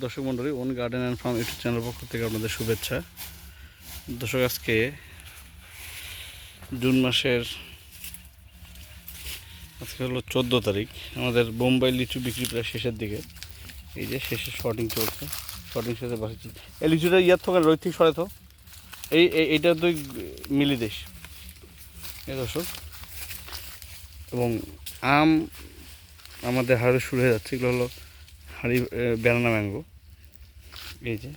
দর্শক মন্ডলী own garden and farm YouTube channel পক্ষ থেকে আপনাদের শুভেচ্ছা। দর্শক, আজকে জুন মাসের, আজকে হলো চোদ্দ তারিখ। আমাদের বোম্বাই লিচু বিক্রি প্রায় শেষের দিকে। এই যে শেষে শর্টিং চলছে। শর্টিং শেষে বাসে চলছে। এই লিচুটা ইয়ার থেকে রোহিত থেকে সরে তো। এই এই- এইটা তো মিলি দেশ। এই দর্শক, এবং আম আমাদের হাড়ে শুরু হয়ে যাচ্ছে। এগুলো হলো হাড়ি ব্যানানা ম্যাঙ্গো এই যে,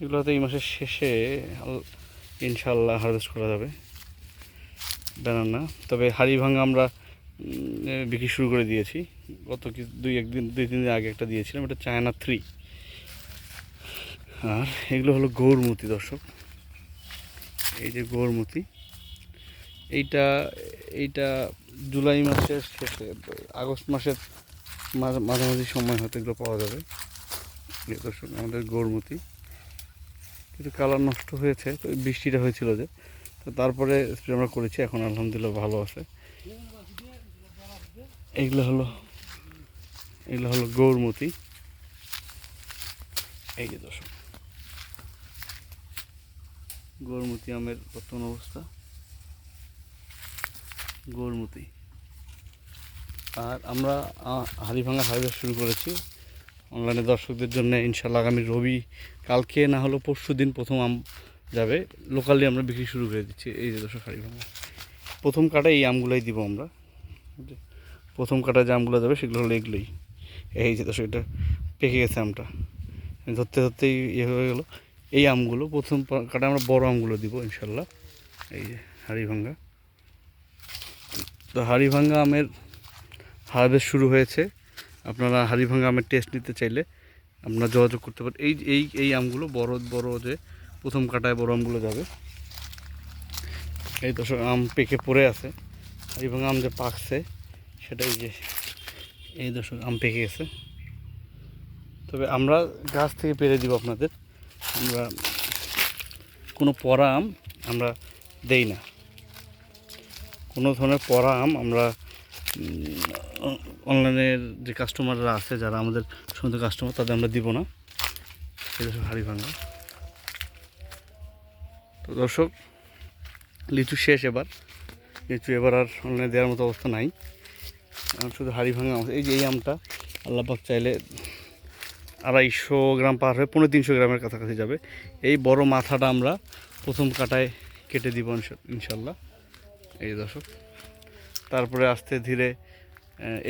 এগুলো হয়তো এই মাসের শেষে ইনশাল্লাহ হারভেস্ট করা যাবে ব্যানানা তবে হাড়ি ভাঙা আমরা বিক্রি শুরু করে দিয়েছি। গত কি, দুই, একদিন, দুই, তিন দিন আগে একটা দিয়েছিলাম, এটা চায়না থ্রি আর এগুলো হলো গৌরমতি দর্শক। এই যে গৌরমতি এইটা এইটা জুলাই মাসের শেষে, আগস্ট মাসের মাঝামাঝি সময় হয়তো এগুলো পাওয়া যাবে। দর্শক আমাদের গৌরমতি। কিন্তু কালার নষ্ট হয়েছে, তো বৃষ্টিটা হয়েছিল যে। তো তারপরে স্প্রে আমরা করেছি, এখন আলহামদুলিল্লাহ ভালো আছে। এইগুলো হলো, এগুলো হলো গৌরমতি। এই যে দর্শক। গৌরমতি আমের বর্তমান অবস্থা। গৌরমতি। আর আমরা হাড়িভাঙা হারভেস্ট শুরু করেছি। অনলাইনে দর্শকদের জন্য ইনশাল্লাহ আগামী রবি, কালকে না হলেও পরশু দিন প্রথম আম যাবে। লোকালি আমরা বিক্রি শুরু করে দিচ্ছি। এই যে দর্শক হাড়িভাঙা। প্রথম কাটা এই আমগুলোই দিব আমরা। প্রথম কাটা যে আমগুলো যাবে সেগুলো হলো এগুলোই। এই যে দর্শক, এটা পেকে গেছে আমটা। ধরতে ধরতেই ইয়ে হয়ে গেলো। এই আমগুলো প্রথম কাটা আমরা বড় আমগুলো দিব ইনশাল্লাহ এই যে হাড়িভাঙ্গা তো হাড়িভাঙ্গা আমের হারভেস্ট শুরু হয়েছে। আপনারা হাড়িভাঙ্গা আমের টেস্ট নিতে চাইলে আপনারা যোগাযোগ করতে পারেন। এই এই এই আমগুলো বড় বড় যে প্রথম কাটায় বড় আমগুলো যাবে। এই তো আম পেকে পড়ে আছে। হাড়িভাঙ্গা আম যে পাকছে সেটাই যে, এই দর্শক আম পেকে গেছে। তবে আমরা গাছ থেকে পেরে দিব আপনাদের। আমরা কোনো পরা আম আমরা দেই না। কোনো ধরনের পরা আম আমরা অনলাইনের যে কাস্টমাররা আছে, যারা আমাদের সুন্দর কাস্টমার তাদের আমরা দিব না। সেটা সব হাড়ি ভাঙা। তো দর্শক, লিচু শেষ এবার। লিচু এবার আর অনলাইনে দেওয়ার মতো অবস্থা নাই। এখন শুধু হাড়ি ভাঙা এই যে এই আমটা আল্লাপাক চাইলে আড়াইশো গ্রাম পার হয়ে পনেরো তিনশো গ্রামের কাছাকাছি যাবে। এই বড় মাথাটা আমরা প্রথম কাটায় কেটে দিব ইনশাল্লাহ। এই দর্শক। তারপরে আস্তে ধীরে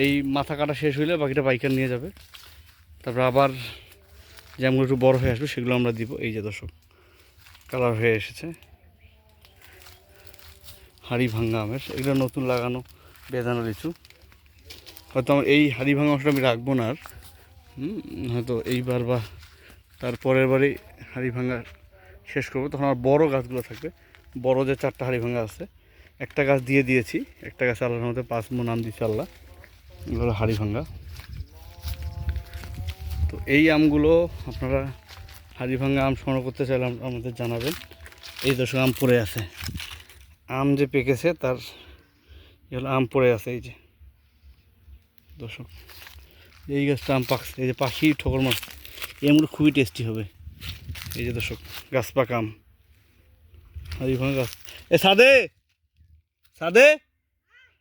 এই মাথা কাটা শেষ হইলে বাকিটা পাইকার নিয়ে যাবে। তারপরে আবার যেমন একটু বড় হয়ে আসবে, সেগুলো আমরা দিব। এই যে দর্শক, কালার হয়ে এসেছে। হাড়ি ভাঙ্গা আমের, এগুলো নতুন লাগানো বেদানা লিচু। হয়তো আমার এই হাড়ি ভাঙা অংশটা আমি রাখব না আর। হয়তো এইবার বা তার পরের বারই হাড়ি ভাঙা শেষ করব। তখন আমার বড় গাছগুলো থাকবে। বড় যে চারটা হাড়ি ভাঙা আছে একটা গাছ দিয়ে দিয়েছি। একটা গাছ আল্লাহর মধ্যে পাঁচ মো নাম দিচ্ছে আল্লাহ। এগুলো হাড়ি ভাঙ্গা। তো এই আমগুলো আপনারা হাড়ি ভাঙ্গা আম সংগ্রহ করতে চাইলে আম- আমাদের জানাবেন। এই দর্শক, আম পড়ে আছে। আম যে পেকেছে তার এ হলো আম পড়ে আছে, এই যে। দর্শক, এই গাছটা আম পাকছে এই যে পাখি, ঠোকর মাছ, এই আমগুলো খুবই টেস্টি হবে। এই যে দর্শক, গাছ পাকা আম। হাড়ি ভাঙা গাছ এ সাদে! সাদে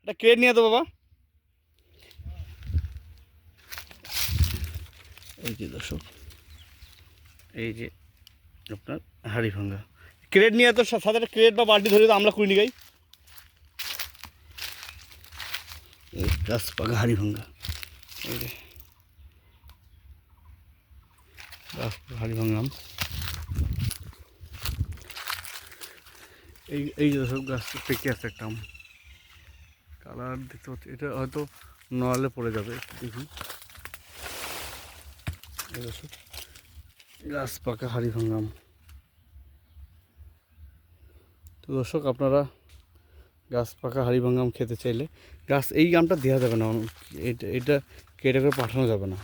এটা ক্রেট নিয়ে তো বাবা। এই যে দর্শক, এই যে আপনার হাড়ি ভাঙ্গা ক্রেট নিয়ে তো সাথে একটা ক্রেট বা বালতি ধরে তো আমরা করিনি গাই এই গাছ হাড়ি ভাঙ্গা এই হাড়ি ভাঙ্গা এই এই যে সব গাছ পেকে আছে একটা কালার দেখতে পাচ্ছি, এটা হয়তো নড়ালে পড়ে যাবে, দেখুন। গাছ পাকা হাড়ি ভাঙাম। তো দর্শক, আপনারা গাছ পাকা হাড়ি ভাঙাম খেতে চাইলে গাছ এই আমটা দেওয়া যাবে না, এটা এটা কেটে করে পাঠানো যাবে না।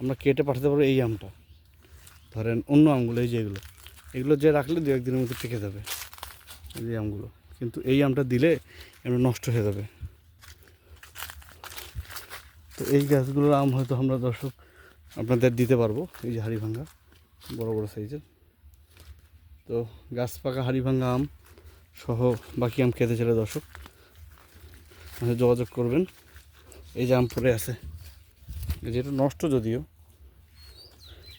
আমরা কেটে পাঠাতে পারব এই আমটা। ধরেন অন্য আমগুলো, এই যে এগুলো যে রাখলে দু একদিনের মধ্যে পেকে যাবে, এই আমগুলো। কিন্তু এই আমটা দিলে এমনি নষ্ট হয়ে যাবে। এই গাছগুলোর আম হয়তো আমরা দর্শক আপনাদের দিতে পারব, এই যে হাড়িভাঙ্গা বড় বড় সাইজের তো গাছ পাকা হাড়িভাঙ্গা আম সহ বাকি আম খেতে চলে দর্শক যোগাযোগ করবেন। এই যে আম পড়ে আছে, এই যে এটা নষ্ট যদিও।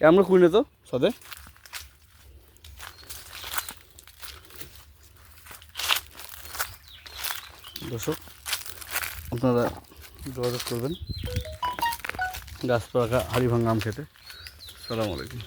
আমরা কুইনে তো, সাদে। দর্শক, আপনারা যোগাযোগ করবেন। গাছপালা হাড়ি ভাঙা আম খেতে। সালাম আলাইকুম।